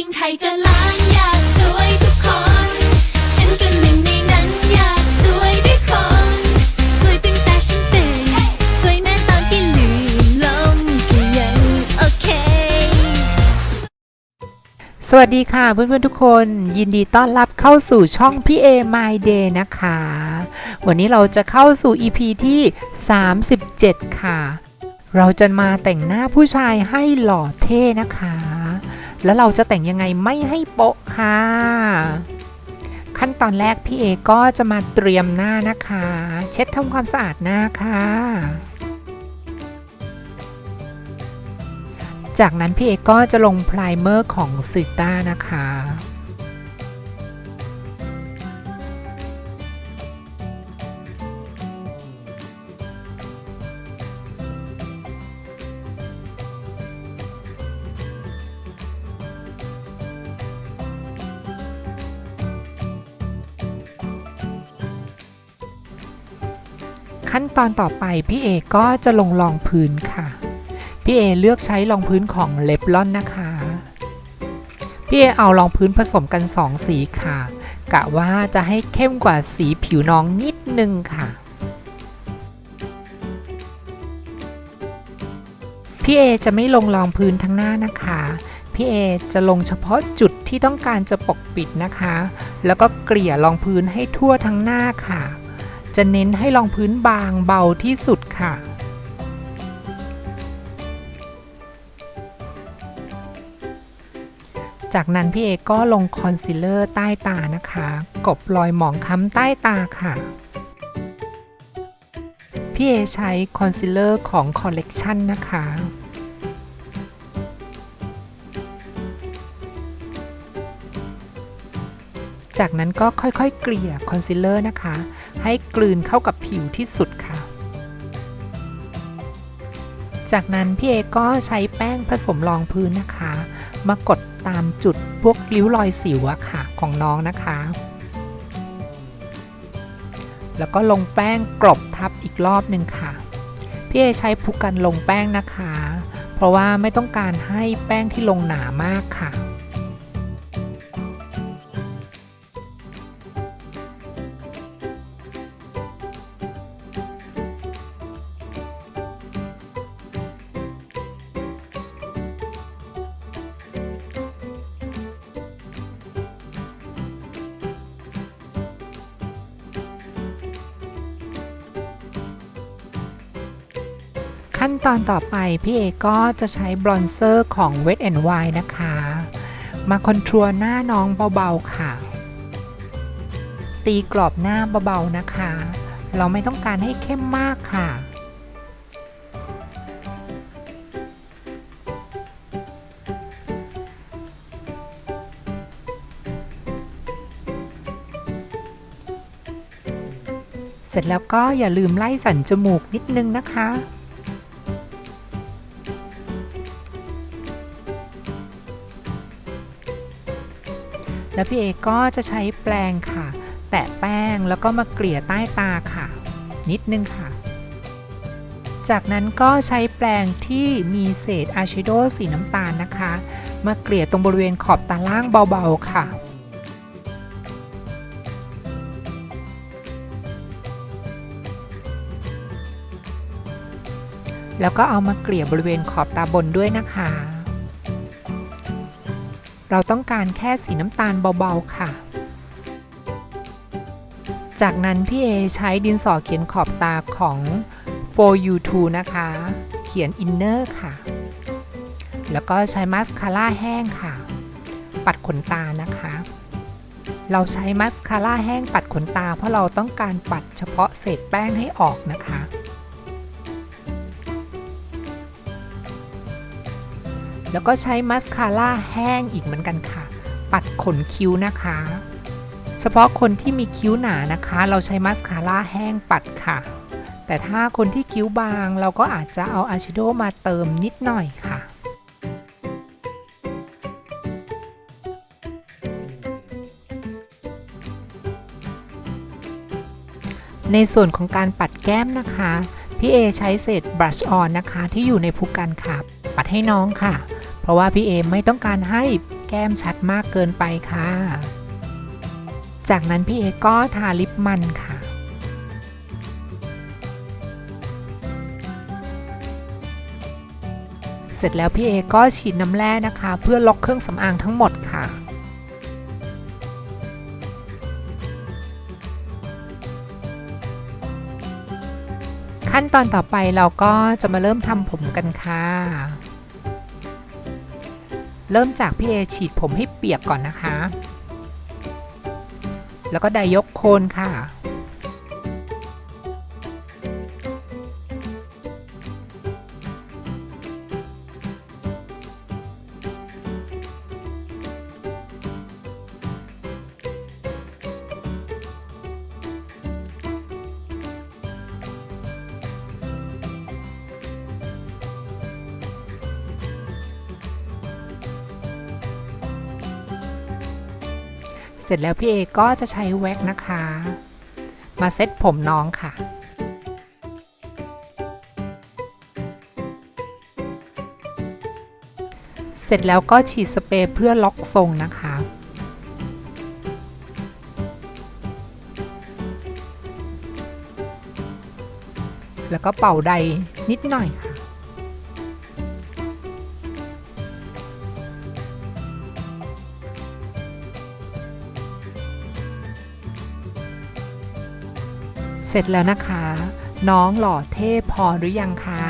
ญิงไทยก็ล้านอยากสวยทุกคน ฉันก็หนึ่งในนั้นอยากสวยด้วยคน สวยตั้งแต่ฉันตื่น สวยแม้ตอนที่ลืมลมก็ยังโอเค สวัสดีค่ะเพื่อนๆทุกคนยินดีต้อนรับเข้าสู่ช่องพี่เอ My Day นะคะ วันนี้เราจะเข้าสู่ EP ที่ 37 ค่ะ เราจะมาแต่งหน้าผู้ชายให้หล่อเท่นะคะ แล้วเราจะแต่งยังไงไม่ให้โป๊ะค่ะ ขั้นตอนแรกพี่เอก็จะมาเตรียมหน้านะคะ เช็ดทำความสะอาดหน้าค่ะ จากนั้นพี่เอก็จะลงไพรเมอร์ของซิต้านะคะ ขั้นตอนต่อไปพี่เอกก็จะลงรองพื้นค่ะ พี่เอเลือกใช้รองพื้นของเลปลอนนะคะ พี่เอเอารองพื้นผสมกัน 2 สีค่ะ กะว่าจะให้เข้มกว่าสีผิวน้องนิดนึงค่ะ พี่เอจะไม่ลงรองพื้นทั้งหน้านะคะพี่เอจะลงเฉพาะจุดที่ต้องการจะปกปิดนะคะ แล้วก็เกลี่ยรองพื้นให้ทั่วทั้งหน้าค่ะ จะเน้นให้รองพื้นบางเบาที่สุดค่ะ จากนั้นพี่เอก็ลงคอนซีลเลอร์ใต้ตานะคะ กบรอยหมองคล้ำใต้ตาค่ะ พี่เอใช้คอนซีลเลอร์ของคอลเลกชันนะคะ จากนั้นก็ค่อยๆ เกลี่ยคอนซีลเลอร์นะคะ ให้กลืนเข้ากับผิวที่สุดค่ะ จากนั้นพี่เอก็ใช้แป้งผสมรองพื้นนะคะ มากดตามจุดพวกริ้วรอยสิวอะค่ะของน้องนะคะ แล้วก็ลงแป้งกลบทับอีกรอบหนึ่งค่ะ พี่เอใช้ผู้กันลงแป้งนะคะ เพราะว่าไม่ต้องการให้แป้งที่ลงหนามากค่ะ ขั้นตอนต่อไปพี่เอก็จะใช้บรอนเซอร์ของ Wet n Wild นะคะ มาคอนทัวร์หน้าน้องเบาๆค่ะ ตีกรอบหน้าเบาๆนะคะ เราไม่ต้องการให้เข้มมากค่ะเสร็จแล้วก็อย่าลืมไล่สันจมูกนิดนึงนะคะ แล้วพี่เอก็จะใช้แปรงค่ะ แตะแป้งแล้วก็มาเกลี่ยใต้ตาค่ะ นิดนึงค่ะ จากนั้นก็ใช้แปรงที่มีเศษอายแชโดว์สีน้ำตาลนะคะ มาเกลี่ยตรงบริเวณขอบตาล่างเบาๆค่ะแล้วก็เอามาเกลี่ยบริเวณขอบตาบนด้วยนะคะ เราต้องการแค่สีน้ำตาลเบาๆค่ะ จากนั้นพี่เอใช้ดินสอเขียนขอบตาของ for you to นะคะ เขียนอินเนอร์ค่ะ แล้วก็ใช้มัสคาร่าแห้งค่ะ ปัดขนตานะคะ เราใช้มัสคาร่าแห้งปัดขนตา เพราะเราต้องการปัดเฉพาะเศษแป้งให้ออกนะคะ แล้วก็ใช้มัสคาร่าแห้งอีกเหมือนกันค่ะ ปัดขนคิ้วนะคะ เฉพาะคนที่มีคิ้วหนานะคะ เราใช้มัสคาร่าแห้งปัดค่ะ แต่ถ้าคนที่คิ้วบางเราก็อาจจะเอาอายแชโดว์มาเติมนิดหน่อยค่ะในส่วนของการปัดแก้มนะคะ พี่เอใช้เศษบรัชออนนะคะ ที่อยู่ในภูกันค่ะ ปัดให้น้องค่ะ เพราะว่าพี่เอไม่ต้องการให้แก้มชัดมากเกินไปค่ะ จากนั้นพี่เอก็ทาลิปมันค่ะเสร็จแล้วพี่เอก็ฉีดน้ำแร่นะคะ เพื่อล็อกเครื่องสำอางทั้งหมดค่ะ ขั้นตอนต่อไปเราก็จะมาเริ่มทำผมกันค่ะ เริ่มจากพี่เอฉีดผมให้เปียกก่อนนะคะ แล้วก็ไดยกโคนค่ะ สร็จแล้วพี่เอก็จะใช้แว็กนะคะ มาเซ็ตผมน้องค่ะเสร็จแล้วก็ฉีดสเปรย์เพื่อล็อกทรงนะคะ แล้วก็เป่าใดนิดหน่อยค่ะ เสร็จแล้วนะคะ น้องหล่อเท่พอหรือยังคะ